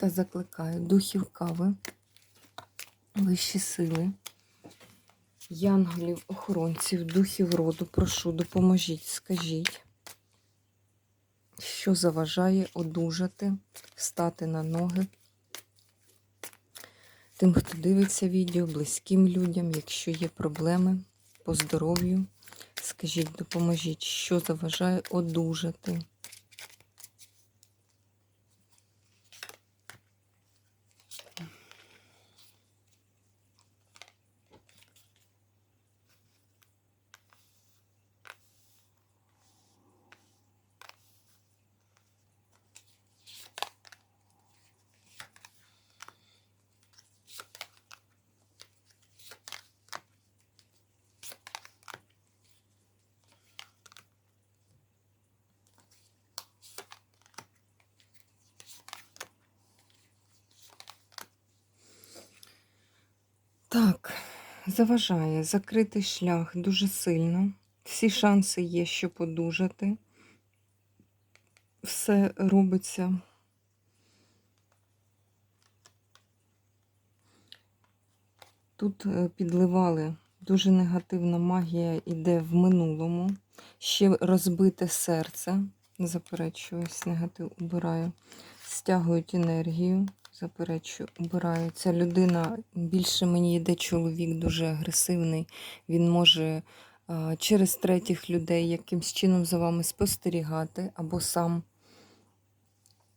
Та закликаю духів кави, вищі сили, янголів, охоронців, духів роду, прошу, допоможіть, скажіть, що заважає одужати, стати на ноги. Тим, хто дивиться відео, близьким людям, якщо є проблеми по здоров'ю, скажіть, допоможіть, що заважає одужати. Так, заважає закритий шлях дуже сильно. Всі шанси є, щоб одужати. Все робиться. Тут е, підливали дуже негативна магія іде в минулому. Ще розбите серце. Заперечуюсь, негатив убираю. Стягують енергію. Заперечую, убираю. Ця людина більше мені йде чоловік дуже агресивний. Він може а, через третіх людей якимсь чином за вами спостерігати, або сам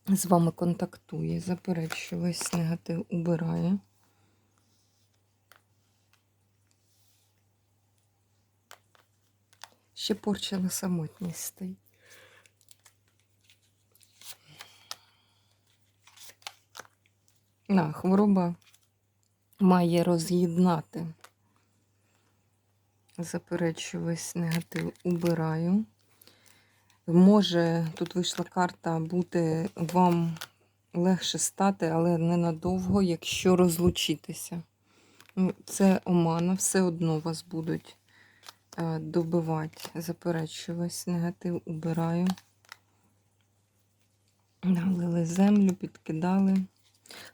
з вами контактує. Заперечую, весь негатив убираю. Ще порча на самотність стоїть. На, хвороба має роз'єднати. Заперечую весь негатив убираю. Може, тут вийшла карта бути вам легше стати, але ненадовго, якщо розлучитися. Ну, Це омана, все одно вас будуть е, добивати. Заперечую весь негатив убираю. Налили землю, підкидали.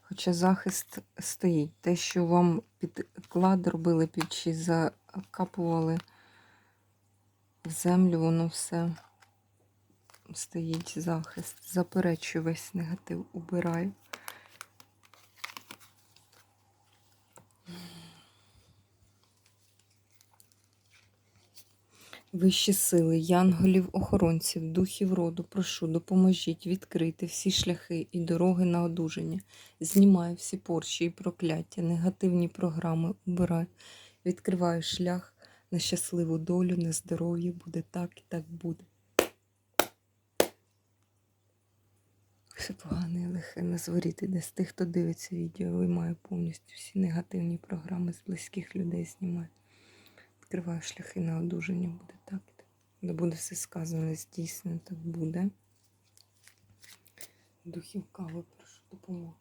Хоча захист стоїть. Те, що вам підклад робили під чи закапували в землю, воно все стоїть захист. Заперечую весь негатив, убираю. Вищі сили, янголів, охоронців, духів роду, прошу, допоможіть відкрити всі шляхи і дороги на одужання. Знімаю всі порчі і прокляття, негативні програми убираю. Відкриваю шлях на щасливу долю, на здоров'я. Буде так і так буде. Все погане лихе на зворіт іде з тих, хто дивиться відео, виймаю повністю всі негативні програми з близьких людей знімаю. Відкриваю шляхи на одужання, буде так. Де буде все сказане, здійснено, так буде. Духів кави, прошу допомогу.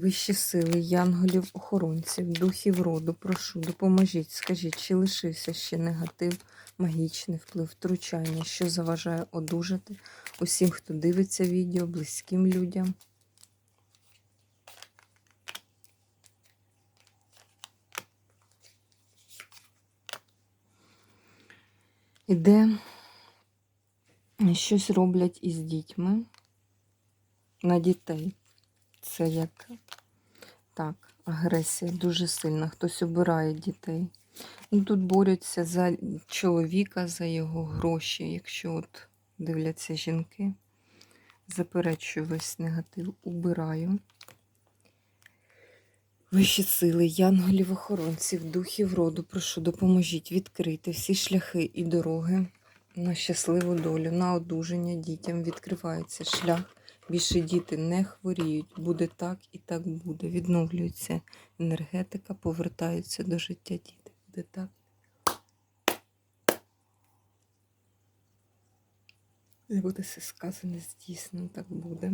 Вищі сили, янголів, охоронців, духів роду, прошу, допоможіть, скажіть, чи лишився ще негатив, магічний вплив, втручання, що заважає одужати усім, хто дивиться відео, близьким людям. Іде, щось роблять із дітьми на дітей. Це як так, агресія дуже сильна. Хтось обирає дітей. Ну, Тут борються за чоловіка, за його гроші, якщо от дивляться жінки. Заперечую весь негатив, убираю. Вищі сили, янголів, охоронців, духів роду, прошу, допоможіть відкрити всі шляхи і дороги на щасливу долю, на одужання дітям відкривається шлях. Більше діти не хворіють. Буде так і так буде. Відновлюється енергетика, повертаються до життя діти. Буде так. Не буде все сказане, здійснено, так буде.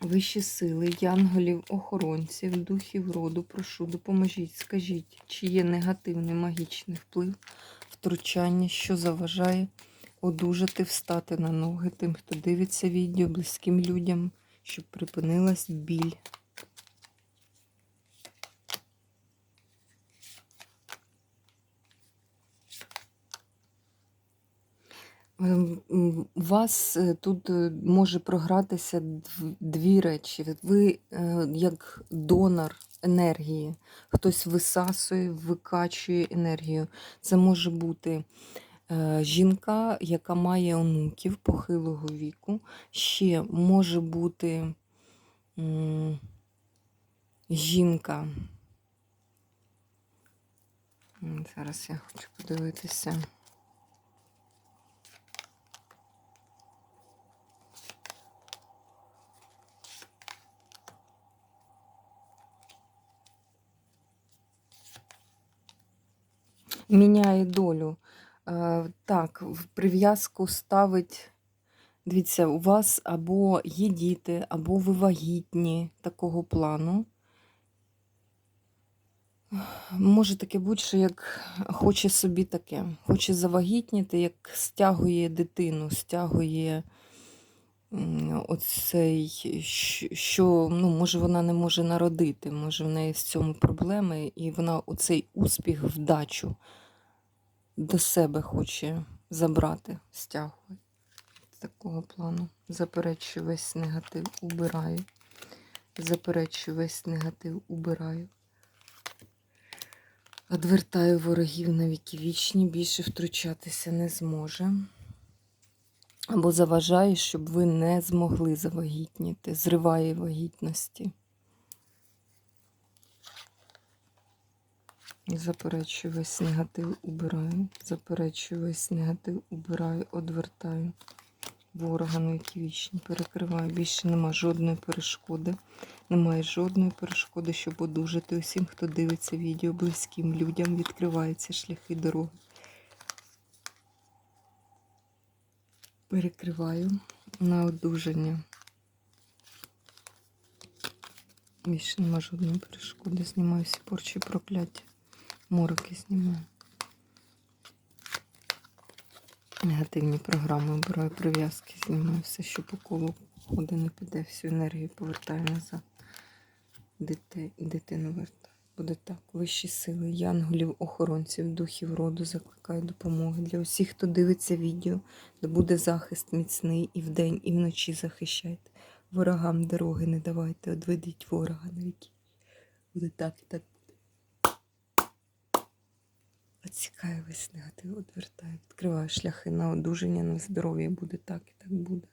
Вищі сили, янголів, охоронців, духів роду, прошу, допоможіть, скажіть, чи є негативний магічний вплив, втручання, що заважає одужати, встати на ноги тим, хто дивиться відео, близьким людям, щоб припинилась біль. У вас е, тут е, може програтися дві речі. Ви е, як донор енергії, хтось висасує, викачує енергію. Це може бути жінка, яка має онуків похилого віку. Ще може бути жінка. Зараз я хочу подивитися. Міняє долю. Е, Так, в прив'язку ставить. Дивіться, у вас або є діти, або ви вагітні такого плану. Може таке бути, що як хоче собі таке, хоче завагітніти, як стягує дитину, стягує оцей, що ну, може вона не може народити, може в неї в цьому проблеми, і вона оцей успіх, вдачу до себе хоче забрати. З такого плану. Заперечую весь негатив, убираю. Заперечую весь негатив, убираю. Одвертаю ворогів на віки вічні, більше втручатися не зможе. Або заважає, щоб ви не змогли завагітніти, зриває вагітності. Заперечую весь негатив, убираю. Заперечую весь негатив, убираю, одвертаю. Ворога на віки вічні перекриваю. Більше нема жодної перешкоди. Немає жодної перешкоди, щоб одужати. Усім, хто дивиться відео, близьким людям відкриваються шляхи дороги. Перекриваю на одужання. Більше нема жодної перешкоди. Знімаю всі порчі прокляття. Мороки знімаю. Негативні програми обираю прив'язки, знімаю все, що по колу ходить, не піде, всю енергію повертаю назад. Дите, дитину вертаю. Буде так. Вищі сили, янголів, охоронців, духів роду закликаю допомоги для усіх, хто дивиться відео, де буде захист міцний і вдень, і вночі захищайте. Ворогам дороги не давайте, одведіть ворога на віки. Буде так і так. Отсікаю весь негатив, одвертаю, відкриваю шляхи на одужання, на здоров'я. Буде так і так буде.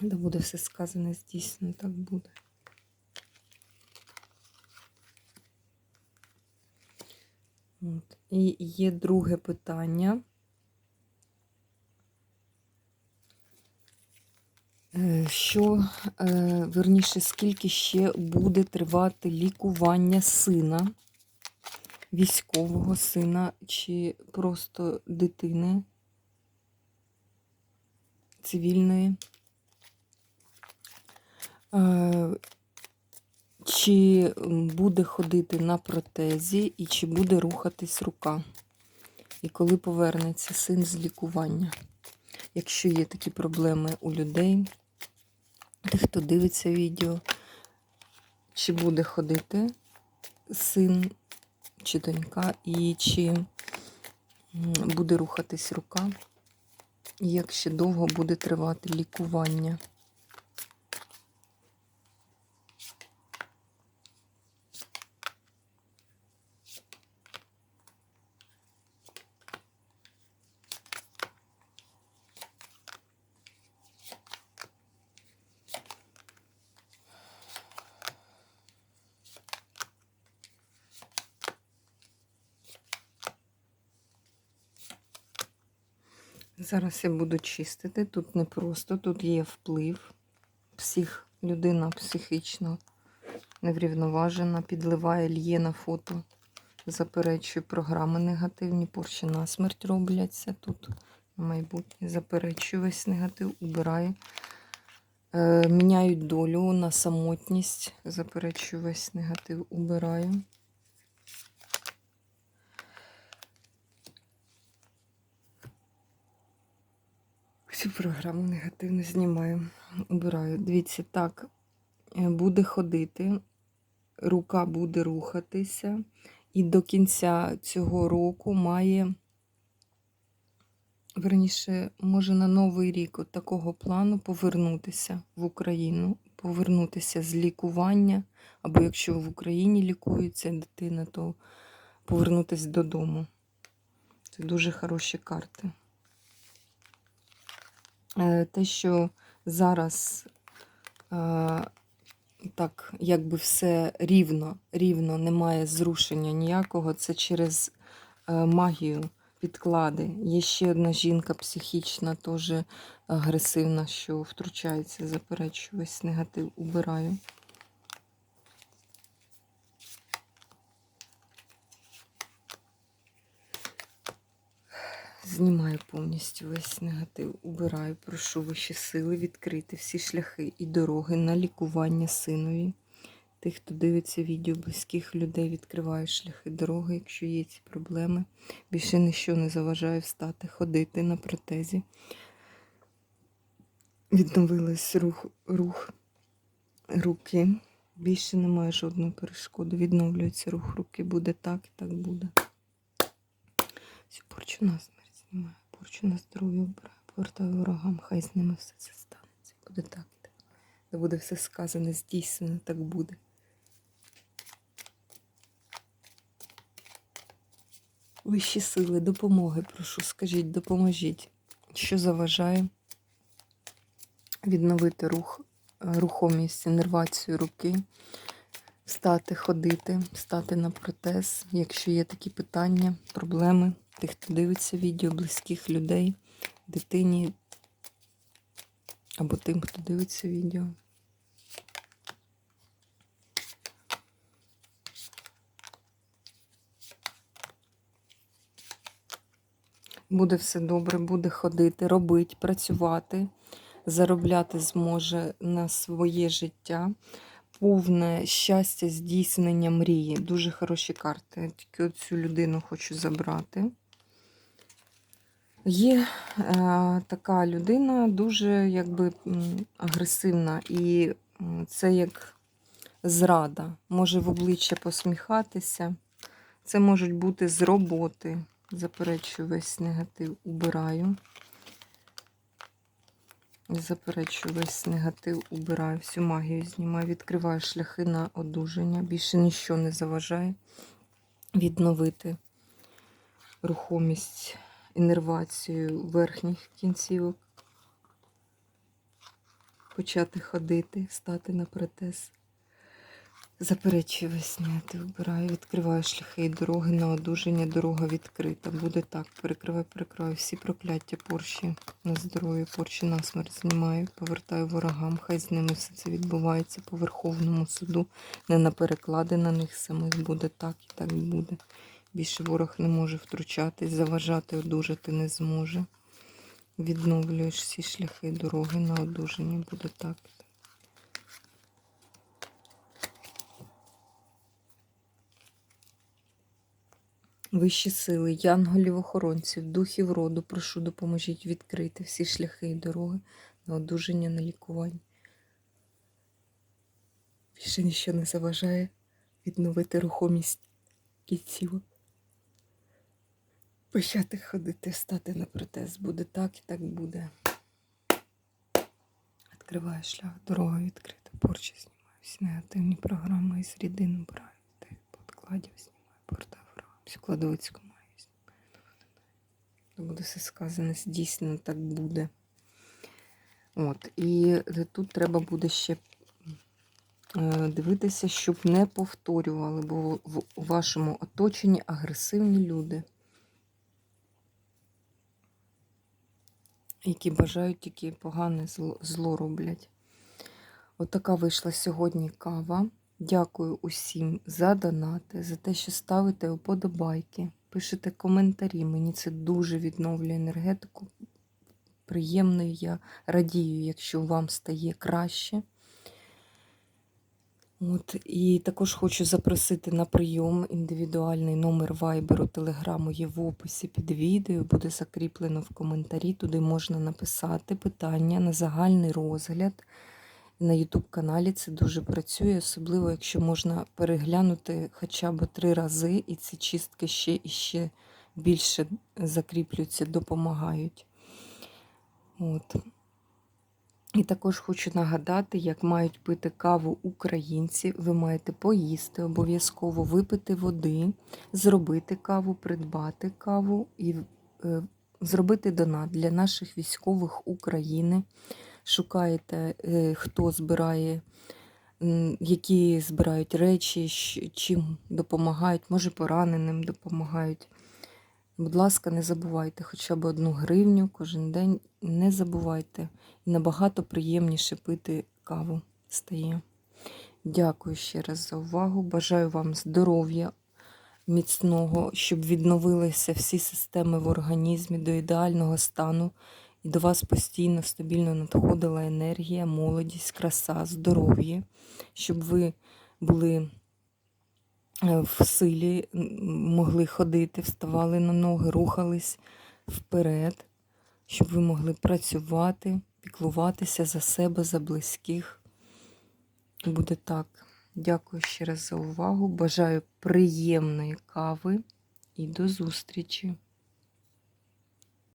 Да буде все сказане, здійснено, так буде. От. І є друге питання. Е, Що, е, верніше, скільки ще буде тривати лікування сина, військового сина чи просто дитини цивільної? Чи буде ходити на протезі і чи буде рухатись рука? І коли повернеться син з лікування? Якщо є такі проблеми у людей, тих, хто дивиться відео, чи буде ходити син чи донька, і чи буде рухатись рука, і як ще довго буде тривати лікування. Зараз я буду чистити. Тут не просто, тут є вплив. Псих, людина психічно неврівноважена, підливає, лє на фото, заперечує програми негативні, порчі на смерть робляться тут. На майбутнє заперечує весь негатив, убирає. Е, міняють долю на самотність, заперечую весь негатив, убираю. Всю програму негативно знімаю, убираю. Дивіться, так, е, буде ходити, рука буде рухатися, і до кінця цього року має, верніше, може на Новий рік от такого плану повернутися в Україну, повернутися з лікування, або якщо в Україні лікується дитина, то повернутися додому. Це дуже хороші карти. Е, те, що зараз е, так, якби все рівно, рівно, немає зрушення ніякого, це через е, магію підклади. Є ще одна жінка психічна, теж агресивна, що втручається, заперечую, весь негатив убираю. Знімаю повністю весь негатив, убираю, прошу вищі сили відкрити всі шляхи і дороги на лікування синові. Тих, хто дивиться відео близьких людей, відкриваю шляхи дороги, якщо є ці проблеми. Більше ніщо не заважає встати, ходити на протезі. Відновилась рух, рух руки. Більше немає жодної перешкоди. Відновлюється рух руки. Буде так і так буде. Всю порчу на смерть знімаю, порчу на здоров'я обираю, повертаю ворогам, хай з ними все це станеться. Буде так. і так. Де буде все сказане, здійснено, так буде. Вищі сили, допомоги, прошу, скажіть, допоможіть, що заважає відновити рух, рухомість, інервацію руки, встати, ходити, встати на протез, якщо є такі питання, проблеми, тих, хто дивиться відео, близьких людей, дитині або тим, хто дивиться відео. Буде все добре, буде ходити, робити, працювати, заробляти зможе на своє життя, повне щастя, здійснення мрії. Дуже хороші карти. Тільки цю людину хочу забрати. Є е, така людина дуже якби агресивна, і це як зрада. Може в обличчя посміхатися. Це можуть бути з роботи. Заперечую весь негатив, убираю. Заперечую весь негатив, убираю, всю магію знімаю, відкриваю шляхи на одужання. Більше нічого не заважає відновити рухомість, інервацію верхніх кінцівок, почати ходити, стати на протез. Заперечую весь негатив, вбираю, відкриваю шляхи і дороги на одужання, дорога відкрита. Буде так. Перекриваю, перекриваю всі прокляття, порші на здоров'я, порші на смерть знімаю, повертаю ворогам. Хай з ними все це відбувається по Верховному суду. Не на переклади на них самих буде так і так буде. Більше ворог не може втручатись, заважати, одужати не зможе. Відновлюєш всі шляхи дороги на одужання, буде так. Вищі сили, янголів-охоронців, духів роду, прошу, допоможіть відкрити всі шляхи і дороги на одужання, на лікування. Більше ніщо не заважає відновити рухомість кінцівок. Почати ходити, стати на протез. Буде так і так буде. Відкриваю шлях, дорога відкрита, порчі знімаю, всі негативні програми із рідин браю, подкладів знімаю, повертаю ворогам, всю кладовицьку маю знімаю. Буде все сказане, дійсно так буде. От, і тут треба буде ще е, дивитися, щоб не повторювали, бо в вашому оточенні агресивні люди. Які бажають тільки погане зло, роблять. Отака вийшла сьогодні кава. Дякую усім за донати, за те, що ставите уподобайки, пишете коментарі. Мені це дуже відновлює енергетику. Приємною я радію, якщо вам стає краще. От, і також хочу запросити на прийом індивідуальний номер вайберу, телеграму є в описі під відео, буде закріплено в коментарі. Туди можна написати питання на загальний розгляд. На YouTube каналі це дуже працює, особливо якщо можна переглянути хоча б три рази, і ці чистки ще і ще більше закріплюються, допомагають. От. І також хочу нагадати, як мають пити каву українці. Ви маєте поїсти, обов'язково випити води, зробити каву, придбати каву і е, зробити донат для наших військових України. Шукаєте, е, хто збирає, м, які збирають речі, чим допомагають, може пораненим допомагають. Будь ласка, не забувайте хоча б одну гривню кожен день. Не забувайте. І набагато приємніше пити каву стає. Дякую ще раз за увагу. Бажаю вам здоров'я міцного, щоб відновилися всі системи в організмі до ідеального стану. І до вас постійно стабільно надходила енергія, молодість, краса, здоров'я, щоб ви були в силі, могли ходити, вставали на ноги, рухались вперед, щоб ви могли працювати, піклуватися за себе, за близьких. Буде так. Дякую ще раз за увагу. Бажаю приємної кави і до зустрічі!